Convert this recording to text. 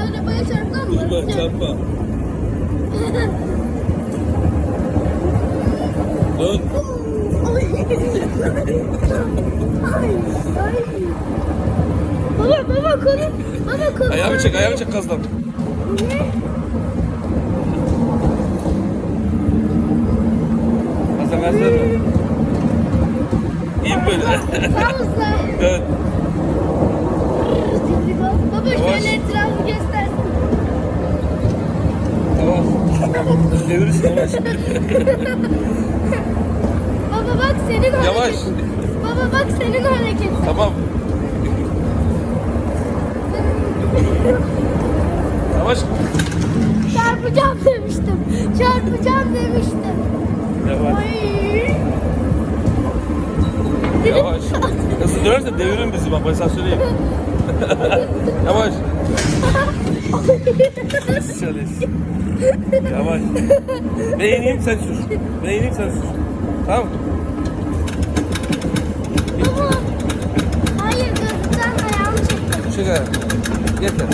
Arabaya çarptın mı? Çarpma çarpma. Dön. Ay. Ay. Ay. Baba baba konu. Baba konu. Ayağımı çek ayağımı çek kazdan. Ne? Kazdan gaz mi böyle? Dön. Baba Yavaş. şöyle etrafı göstersin. Tamam. Devirirsin yavaş. Baba bak senin hareketin. Yavaş. Baba bak senin hareketin. Tamam. Yavaş. Çarpacağım demiştim. Çarpacağım demiştim. Yavaş. Ay. Yavaş. Hızlı dönerse devirin bizi bak ben sana söyleyeyim. Yavaş. Çalış? Yavaş. Ben ineyim sen sür. Ben ineyim sen sür. Tamam mı? Baba. Hayır gözümden ayağımı çektim. Çek ayağı. Yeter.